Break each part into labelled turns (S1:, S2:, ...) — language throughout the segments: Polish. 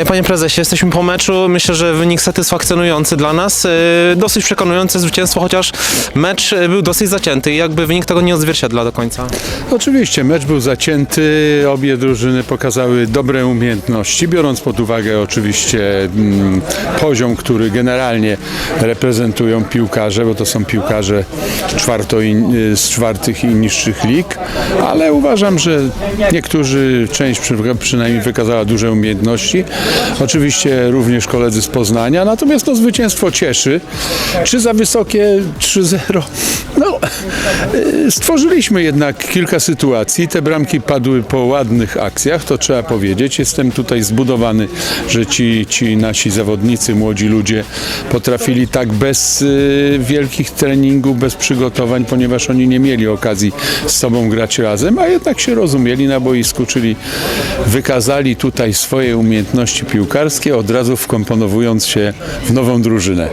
S1: E, Panie prezesie, jesteśmy po meczu. Myślę, że wynik satysfakcjonujący dla nas. E, Dosyć przekonujące zwycięstwo, chociaż mecz e, był dosyć zacięty jakby wynik tego nie odzwierciedla do końca.
S2: Oczywiście mecz był zacięty, obie drużyny pokazały dobre umiejętności, biorąc pod uwagę oczywiście mm, poziom, który generalnie reprezentują piłkarze, bo to są piłkarze czwarto i, z czwartych i niższych lig, ale uważam, że niektórzy, część przy, przynajmniej wykazała duże umiejętności, oczywiście również koledzy z Poznania, natomiast to zwycięstwo cieszy. Czy za wysokie 3-0? No, y, stworzyliśmy jednak kilka sytuacji. Te bramki padły po ładnych akcjach, to trzeba powiedzieć. Jestem tutaj zbudowany, że ci, ci nasi zawodnicy, młodzi ludzie potrafili tak bez y, wielkich treningów, bez przygotowań, ponieważ oni nie mieli okazji z sobą grać razem, a jednak się rozumieli na boisku, czyli wykazali tutaj swoje umiejętności piłkarskie, od razu wkomponowując się w nową drużynę.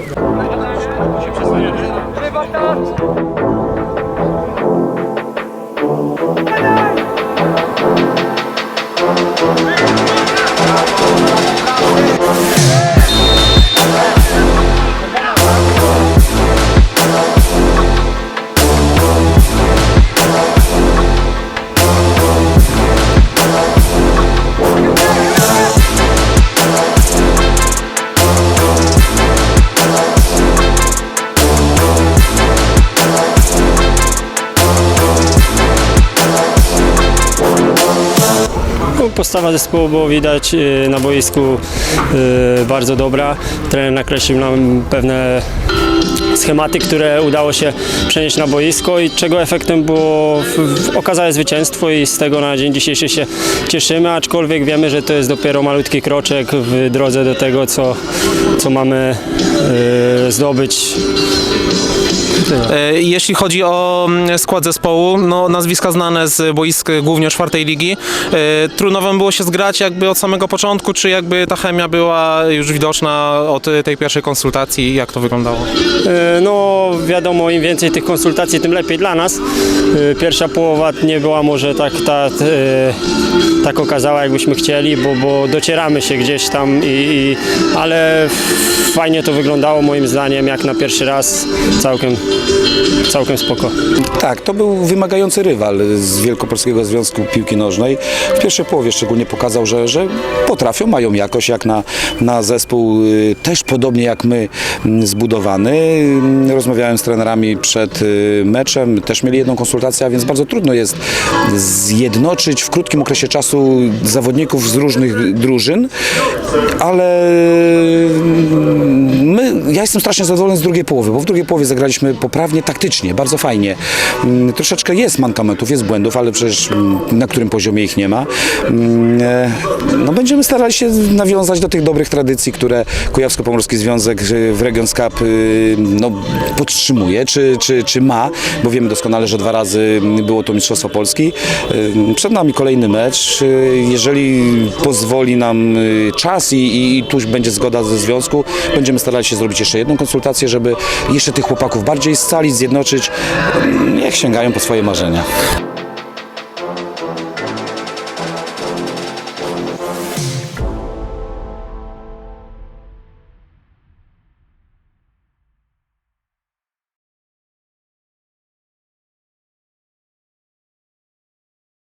S3: Postawa zespołu było widać y, na boisku y, bardzo dobra. Trener nakreślił nam pewne schematy, które udało się przenieść na boisko i czego efektem było okazałe zwycięstwo i z tego na dzień dzisiejszy się cieszymy, aczkolwiek wiemy, że to jest dopiero malutki kroczek w drodze do tego, co, co mamy y, zdobyć
S1: E, Jeśli chodzi o mm, skład zespołu, no nazwiska znane z boisk głównie czwartej ligi. E, Trudno wam było się zgrać jakby od samego początku, czy jakby ta chemia była już widoczna od tej pierwszej konsultacji? Jak to wyglądało?
S3: E, No, wiadomo, im więcej tych konsultacji, tym lepiej dla nas. E, Pierwsza połowa nie była może tak, ta, e, tak okazała, jakbyśmy chcieli, bo, bo docieramy się gdzieś tam, i, i, ale fajnie to wyglądało moim zdaniem, jak na pierwszy raz całkiem, całkiem spoko.
S4: Tak, to był wymagający rywal z Wielkopolskiego Związku Piłki Nożnej. W pierwszej połowie szczególnie pokazał, że, że potrafią, mają jakość jak na, na zespół y, też podobnie jak my mm, zbudowany. Mm, Rozmawiałem z trenerami przed y, meczem, też mieli jedną konsultację, a więc bardzo trudno jest zjednoczyć w krótkim okresie czasu zawodników z różnych drużyn, ale mm, my, ja jestem strasznie zadowolony z drugiej połowy, bo w drugiej połowie zagraliśmy poprawnie, taktycznie, bardzo fajnie. Mm, Troszeczkę jest mankamentów, jest błędów, ale przecież mm, na którym poziomie ich nie ma. Mm, e, No będziemy starali się nawiązać do tych dobrych tradycji, które Kujawsko-Pomorski Związek y, w Regions Cup y, no, podtrzymuje, czy, czy, czy ma, bo wiemy doskonale, że dwa razy było to Mistrzostwo Polski. Przed nami kolejny mecz. Jeżeli pozwoli nam czas i, i, i będzie zgoda ze związku, będziemy starali się zrobić jeszcze jedną konsultację, żeby jeszcze tych chłopaków bardziej scalić, zjednoczyć. Niech sięgają po swoje marzenia.